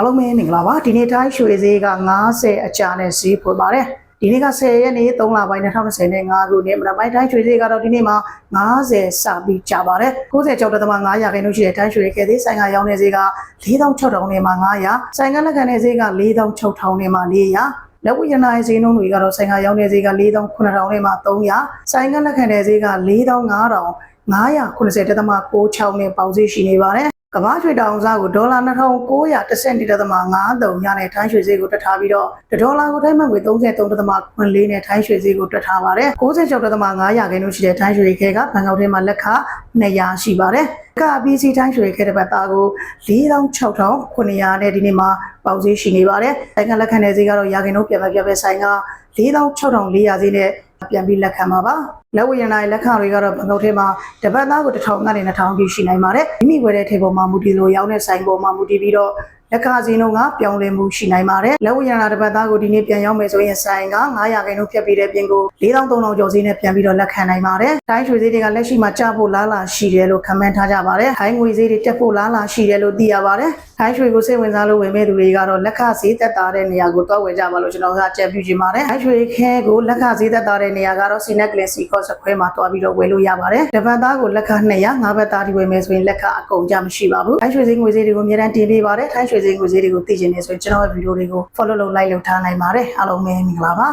အားလုံးပဲမင်္ဂလာပါဒီနေ့တိုင်းရွှေဈေးက90အကြာနဲ့ဈေးဖွင့်ပါတယ်ဒီနေ့က10ရက်နေ့3လပိုင်း2025ခုနှစ်မနက်ပိုင်းတိုင်းရွှေဈေးကတော့ဒီနေ့မှာ90စပြီးကြာပါတယ်90ကျော်တသမ900ခင်းလို့ရှိတဲ့တိုင်းရွှေကဲသေးဆိုင်ကရောင်းတဲ့ဈေးက4600နဲ့မှ900ဆိုင်ကလက်ခံတဲ့ဈေးက4600နဲ့မှ400လက်ဝိရနာရဲ့ဈေးနှုန်းတွေကတော့ဆိုင်ကရောင်းတဲ့ဈေးက4900နဲ့မှ300ဆိုင်ကလက်ခံတဲ့ဈေးက4500 990တက်သမ66နဲ့ပေါင်ဈေးရှိနေပါတယ် ကမ္ဘာရွှေတောင်စားကိုဒေါ်လာ2910.53ညနဲ့ထိုင်းရွှေဈေးကိုတွက်ထားပြီးတော့ဒေါ်လာကိုထိုင်းမှတ်ငွေ33.4နဲ့ထိုင်းရွှေဈေးကိုတွက်ထားပါတယ်96.500ခင်းလို့ရှိတဲ့ထိုင်းရွှေခဲကဘန်ကောက်ထဲမှာလက်ခ200ရှိပါတယ်ကပီစီထိုင်းရွှေခဲတစ်ပတ်သားကို46,900နဲ့ဒီနေ့မှာပေါင်ဈေးရှိနေပါတယ်နိုင်ငံလက်ခံတဲ့ဈေးကတော့ရာခိုင်နှုန်းပြန်မပြတ်ပဲဆိုင်က46,400ဈေးနဲ့ ပြန်ပြီးလက်ခံပါပါလက်ဝိရဏရဲ့လက်ခံတွေကတော့ဘန်ကောက်ထဲမှာတပတ်သားကို1000ကနေ2000ပြည့်ရှိနိုင်ပါတယ်မိမိဝယ်တဲ့ထေပေါ်မှာမူတည်လို့ရောင်းတဲ့ဆိုင်ပေါ်မှာမူတည်ပြီးတော့ လက်ခဈေးနှုန်းကပြောင်းလဲမှုရှိနိုင်ပါတယ်လက်ဝိရဏတပတ်သားကိုဒီနေ့ပြန်ရောက်မယ်ဆိုရင်ဆိုင်က900ခင်းတို့ဖြတ်ပြီးတဲ့ပြင်ကို4300ကျော်ဈေးနဲ့ပြန်ပြီးတော့လက်ခံနိုင်ပါတယ်တိုင်းရွှေဈေးတွေကလက်ရှိမှာကျဖို့လားလားရှိတယ်လို့ခန့်မှန်းထားကြပါတယ်ထိုင်းငွေဈေးတွေတက်ဖို့လားလားရှိတယ်လို့သိရပါတယ်ထိုင်းရွှေကိုစိတ်ဝင်စားလို့ဝင်မဲ့သူတွေကတော့လက်ခဈေးသက်သာတဲ့နေရာကိုတွားဝယ်ကြပါလို့ကျွန်တော်ကအကြံပြုချင်ပါတယ်ထိုင်းရွှေခဲကိုလက်ခဈေးသက်သာတဲ့နေရာကတော့ Sinet Glassy Cost ခွဲမှာတွားပြီးတော့ဝယ်လို့ရပါတယ်တပတ်သားကိုလက်ခ200ငါးဘတ်သားဒီဝယ်မယ်ဆိုရင်လက်ခအကုန်ကြမရှိပါဘူးထိုင်းရွှေဈေးငွေဈေးတွေကိုအများတန်းတင်ပေးပါတယ်ထိုင်းရွှေဈေးငွေဈေးတွေကိုသိချင်နေဆိုရင်ကျွန်တော်ရဲ့ဗီဒီယိုတွေကို follow လုပ် like လုပ်ထားနိုင်ပါတယ်အားလုံးပဲမင်္ဂလာပါ